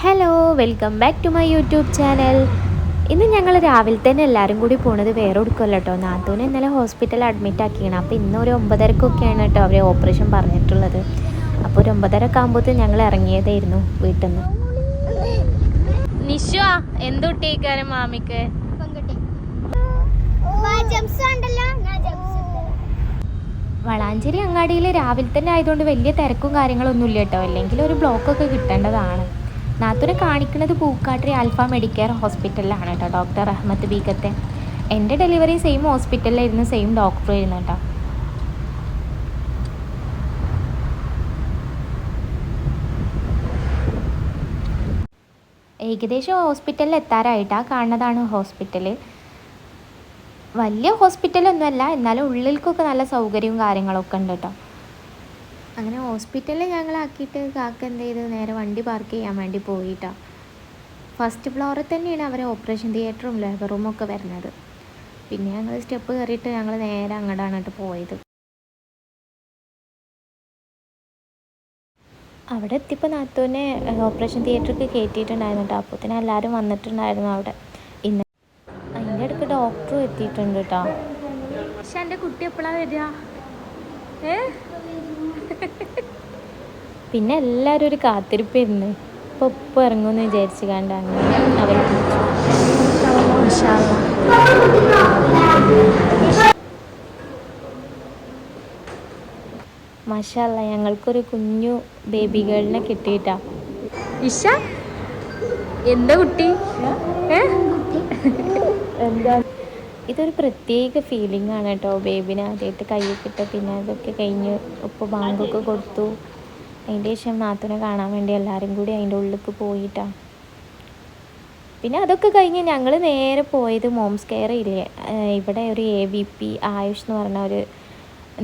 Hello welcome back to my YouTube channel ഇന്ന് ഞങ്ങൾ രാവിലെ തന്നെ എല്ലാവരും കൂടി പോണത് വേറെ കൊടുക്കുമല്ലോ കേട്ടോ. നാത്തൂനെ ഇന്നലെ ഹോസ്പിറ്റലിൽ അഡ്മിറ്റ് ആക്കിയാണ്. അപ്പോൾ ഇന്ന് ഒരു ഒമ്പതരക്കൊക്കെയാണ് കേട്ടോ അവരെ ഓപ്പറേഷൻ പറഞ്ഞിട്ടുള്ളത്. അപ്പോൾ ഒരു ഒമ്പതരക്ക് ആകുമ്പോഴത്തേ ഞങ്ങൾ ഇറങ്ങിയതായിരുന്നു വീട്ടിൽ നിന്ന് നിഷു എന്തൊട്ടിക്കാനും മാമിക്ക്? വളാഞ്ചേരി അങ്ങാടിയിൽ രാവിലെ തന്നെ ആയതുകൊണ്ട് വലിയ തിരക്കും കാര്യങ്ങളൊന്നുമില്ല കേട്ടോ. അല്ലെങ്കിൽ ഒരു ബ്ലോക്കൊക്കെ കിട്ടേണ്ടതാണ്. നാത്തൂനെ കാണിക്കുന്നത് പൂക്കാട്ടിരി ആൽഫ മെഡിക്കെയർ ഹോസ്പിറ്റലിലാണ് കേട്ടോ ഡോക്ടർ അഹമ്മദ് ബീഗത്തെ. എന്റെ ഡെലിവറി സെയിം ഹോസ്പിറ്റലിലായിരുന്നു സെയിം ഡോക്ടർ ആയിരുന്നു കേട്ടോ. ഏകദേശം ഹോസ്പിറ്റലിൽ എത്താറായിട്ടാണ് കാണുന്നതാണ് ഹോസ്പിറ്റൽ വലിയ ഹോസ്പിറ്റലൊന്നുമല്ല എന്നാലും ഉള്ളിൽക്കൊക്കെ നല്ല സൗകര്യവും കാര്യങ്ങളൊക്കെ ഉണ്ട് കേട്ടോ. അങ്ങനെ ഹോസ്പിറ്റലിൽ ഞങ്ങളാക്കിയിട്ട് കാക്ക എന്ത് ചെയ്ത്? നേരെ വണ്ടി പാർക്ക് ചെയ്യാൻ വേണ്ടി പോയിട്ടാ. ഫസ്റ്റ് ഫ്ലോറിൽ തന്നെയാണ് അവരെ ഓപ്പറേഷൻ തിയേറ്ററും ലേബർ റൂമും ഒക്കെ വരുന്നത്. പിന്നെ ഞങ്ങൾ സ്റ്റെപ്പ് കയറിയിട്ട് ഞങ്ങൾ നേരെ അങ്ങോട്ടാണ് കേട്ടോ പോയത്. അവിടെ എത്തിയപ്പോൾ നാത്തൂനെ ഓപ്പറേഷൻ തിയേറ്ററിൽ കയറ്റിയിട്ടുണ്ടായിരുന്നു കേട്ടോ തന്നെ എല്ലാവരും വന്നിട്ടുണ്ടായിരുന്നു അവിടെ. ഇന്ന് അതിന്റെ അടുക്ക് ഡോക്ടറും എത്തിയിട്ടുണ്ട് കേട്ടോ പക്ഷെ എന്റെ കുട്ടി എപ്പോഴാണ് വരിക? ഏ? പിന്നെ എല്ലാവരും ഒരു കാത്തിരിപ്പായിരുന്നു. ഇപ്പോൾ ഉപ്പ് ഇറങ്ങുമെന്ന് വിചാരിച്ചു കണ്ട് അങ്ങനെ അവർ മഷാല്ല ഞങ്ങൾക്കൊരു കുഞ്ഞു ബേബി ഗേളിനെ കിട്ടിയിട്ടാ. ഇഷ എന്താ കുട്ടി? എന്താ? ഇതൊരു പ്രത്യേക ഫീലിംഗ് ആണ് കേട്ടോ. ബേബിനെ ആദ്യമായിട്ട് കയ്യിൽ കിട്ടുക പിന്നെ അതൊക്കെ കഴിഞ്ഞ് ഇപ്പോൾ ബാങ്കൊക്കെ കൊടുത്തു. അതിന്റെ ശേഷം നാത്തൂനെ കാണാൻ വേണ്ടി എല്ലാവരും കൂടി അതിന്റെ ഉള്ളിലേക്ക് പോയിട്ടാ. പിന്നെ അതൊക്കെ കഴിഞ്ഞ് ഞങ്ങൾ നേരെ പോയത് മോംസ് കെയർ ഇല്ലേ? ഇവിടെ ഒരു എ ബി പി ആയുഷ് എന്ന് പറഞ്ഞ ഒരു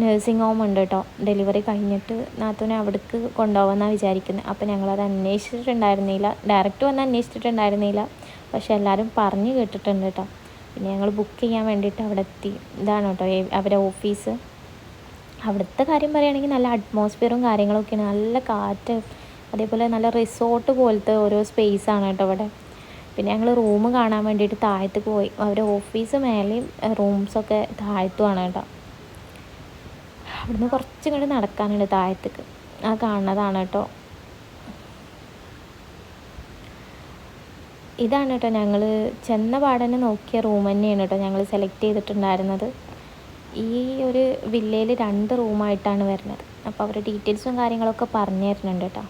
നഴ്സിംഗ് ഹോം ഉണ്ട് കേട്ടോ. ഡെലിവറി കഴിഞ്ഞിട്ട് നാത്തൂനെ അവിടേക്ക് കൊണ്ടുപോകാമെന്നാണ് വിചാരിക്കുന്നത് അപ്പോൾ ഞങ്ങളത് അന്വേഷിച്ചിട്ടുണ്ടായിരുന്നില്ല. ഡയറക്റ്റ് വന്ന് അന്വേഷിച്ചിട്ടുണ്ടായിരുന്നില്ല. പക്ഷെ എല്ലാവരും പറഞ്ഞു കേട്ടിട്ടുണ്ട് കേട്ടോ. പിന്നെ ഞങ്ങൾ ബുക്ക് ചെയ്യാൻ വേണ്ടിയിട്ട് അവിടെ എത്തി. ഇതാണ് കേട്ടോ അവരെ ഓഫീസ് അവിടുത്തെ കാര്യം പറയുകയാണെങ്കിൽ നല്ല അറ്റ്മോസ്ഫിയറും കാര്യങ്ങളൊക്കെയാണ് നല്ല കാറ്റ് അതേപോലെ നല്ല റിസോർട്ട് പോലത്തെ ഓരോ സ്പേസ് ആണ് കേട്ടോ അവിടെ. പിന്നെ ഞങ്ങൾ റൂം കാണാൻ വേണ്ടിയിട്ട് താഴത്ത് പോയി. അവരുടെ ഓഫീസ് മേലെയും റൂംസൊക്കെ താഴത്തുമാണ് കേട്ടോ. അവിടുന്ന് കുറച്ചും കൂടി നടക്കാനുണ്ട് താഴത്തേക്ക്. ആ കാണുന്നതാണ് കേട്ടോ. ഇതാണ് കേട്ടോ ഞങ്ങൾ ചെന്ന പാടന്നെ നോക്കിയ റൂം തന്നെയാണ് കേട്ടോ ഞങ്ങൾ സെലക്ട് ചെയ്തിട്ടുണ്ടായിരുന്നത്. ഈ ഒരു വില്ലയിൽ രണ്ട് റൂമായിട്ടാണ് വരുന്നത്. അപ്പോൾ അവരുടെ ഡീറ്റെയിൽസും കാര്യങ്ങളൊക്കെ പറഞ്ഞു തരുന്നുണ്ട് കേട്ടോ.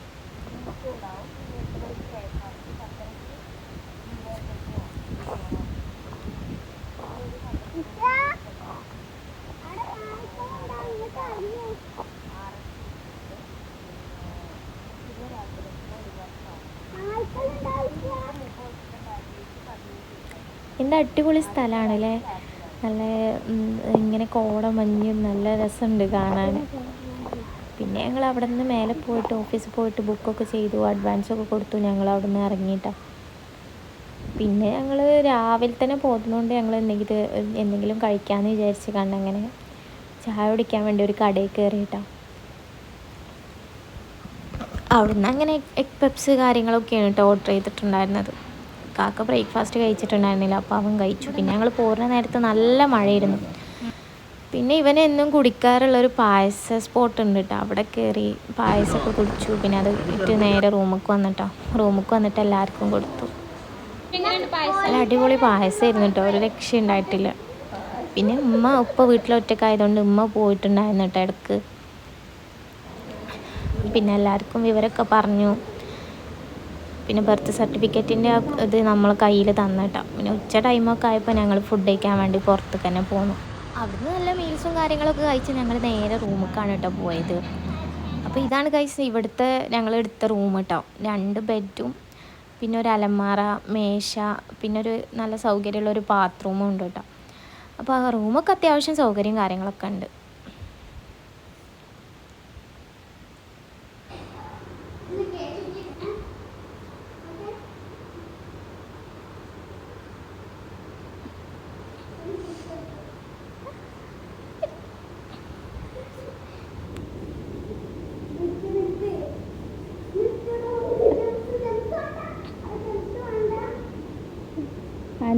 എന്താ അടിപൊളി സ്ഥലമാണ് അല്ലേ നല്ല ഇങ്ങനെ കോട മഞ്ഞും നല്ല രസമുണ്ട് കാണാൻ. പിന്നെ ഞങ്ങൾ അവിടെ നിന്ന് മേലെ പോയിട്ട് ഓഫീസിൽ പോയിട്ട് ബുക്കൊക്കെ ചെയ്തു അഡ്വാൻസ് ഒക്കെ കൊടുത്തു ഞങ്ങൾ അവിടെ നിന്ന് ഇറങ്ങിയിട്ടാണ് പിന്നെ ഞങ്ങൾ രാവിലെ തന്നെ പോകുന്നതുകൊണ്ട് ഞങ്ങൾ എന്തെങ്കിലും എന്തെങ്കിലും കഴിക്കാമെന്ന് വിചാരിച്ച് കണ്ടങ്ങനെ ചായ കുടിക്കാൻ വേണ്ടി ഒരു കടയിൽ കയറിയിട്ടാണ് അവിടുന്ന് അങ്ങനെ എക് പെപ്സ് കാര്യങ്ങളൊക്കെയാണ് കേട്ടോ ഓർഡർ ചെയ്തിട്ടുണ്ടായിരുന്നത്. കാക്ക ബ്രേക്ക്ഫാസ്റ്റ് കഴിച്ചിട്ടുണ്ടായിരുന്നില്ല. അപ്പോൾ അവൻ കഴിച്ചു. പിന്നെ ഞങ്ങൾ പോരുന്ന നേരത്ത് നല്ല മഴയായിരുന്നു. പിന്നെ ഇവൻ എന്നും കുടിക്കാറുള്ളൊരു പായസ സ്പോട്ട് ഉണ്ട് കേട്ടോ അവിടെ കയറി പായസമൊക്കെ കുടിച്ചു. പിന്നെ അത് ഇട്ട് നേരെ റൂമിലേക്ക് വന്നിട്ടോ. റൂമിലേക്ക് വന്നിട്ട് എല്ലാവർക്കും കൊടുത്തു. നല്ല അടിപൊളി പായസമായിരുന്നു കേട്ടോ ഒരു രക്ഷ ഉണ്ടായിട്ടില്ല. പിന്നെ ഉമ്മ ഉപ്പ വീട്ടിലൊറ്റക്കായതുകൊണ്ട് ഉമ്മ പോയിട്ടുണ്ടായിരുന്നു കേട്ടോ ഇടയ്ക്ക്. പിന്നെ എല്ലാവർക്കും വിവരമൊക്കെ പറഞ്ഞു. പിന്നെ ബർത്ത് സർട്ടിഫിക്കറ്റിന്റെ ഇത് നമ്മൾ കയ്യിൽ തന്നിട്ടോ. പിന്നെ ഉച്ച ടൈമൊക്കെ ആയപ്പോൾ ഞങ്ങൾ ഫുഡ് കഴിക്കാൻ വേണ്ടി പുറത്തേക്ക് തന്നെ പോന്നു. അവിടുന്ന് നല്ല മീൽസും കാര്യങ്ങളൊക്കെ കഴിച്ച് ഞങ്ങൾ നേരെ റൂമിലേക്കാണ് കേട്ടോ പോയത്. അപ്പോൾ ഇതാണ് കഴിച്ച് ഇവിടുത്തെ ഞങ്ങൾ എടുത്ത റൂം കേട്ടോ രണ്ട് ബെഡും പിന്നെ ഒരു അലമാറ മേശ പിന്നെ ഒരു നല്ല സൗകര്യമുള്ള ഒരു ബാത്റൂമും ഉണ്ട് കേട്ടോ അപ്പോൾ ആ റൂമൊക്കെ അത്യാവശ്യം സൗകര്യം കാര്യങ്ങളൊക്കെ ഉണ്ട്.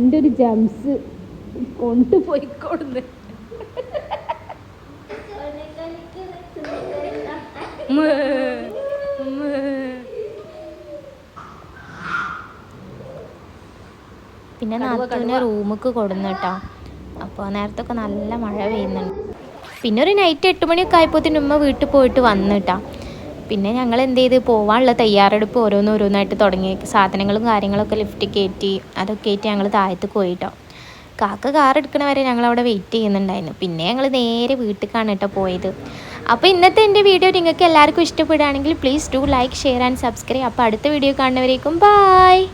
എന്റെ ഒരു ജംസ് കൊണ്ടുപോയിക്കോടുന്ന് പിന്നെ നാത്തൂനെ റൂമിക്ക് കൊടുന്നു കേട്ടോ അപ്പോൾ നേരത്തെ ഒക്കെ നല്ല മഴ പെയ്യുന്നുണ്ട്. പിന്നെ ഒരു നൈറ്റ് എട്ട് മണിയൊക്കെ ആയപ്പോഴത്തേനും ഉമ്മ വീട്ടിൽ പോയിട്ട് വന്നു കേട്ടോ പിന്നെ ഞങ്ങൾ എന്ത് ചെയ്ത്? പോകാനുള്ള തയ്യാറെടുപ്പ് ഓരോന്ന് ഓരോന്നായിട്ട് തുടങ്ങി. സാധനങ്ങളും കാര്യങ്ങളൊക്കെ ലിഫ്റ്റ് കയറ്റി അതൊക്കെ കയറ്റി ഞങ്ങൾ താഴത്ത് പോയിട്ടോ. കാക്ക കാർ എടുക്കണ വരെ ഞങ്ങൾ അവിടെ വെയിറ്റ് ചെയ്യുന്നുണ്ടായിരുന്നു. പിന്നെ ഞങ്ങൾ നേരെ വീട്ടിലേക്കാണ് കേട്ടോ പോയത്. അപ്പോൾ ഇന്നത്തെ എന്റെ വീഡിയോ നിങ്ങൾക്ക് എല്ലാവർക്കും ഇഷ്ടപ്പെടുകയാണെങ്കിൽ please do like share and subscribe അപ്പോൾ അടുത്ത വീഡിയോ കാണുന്നവരേക്കും ബായ്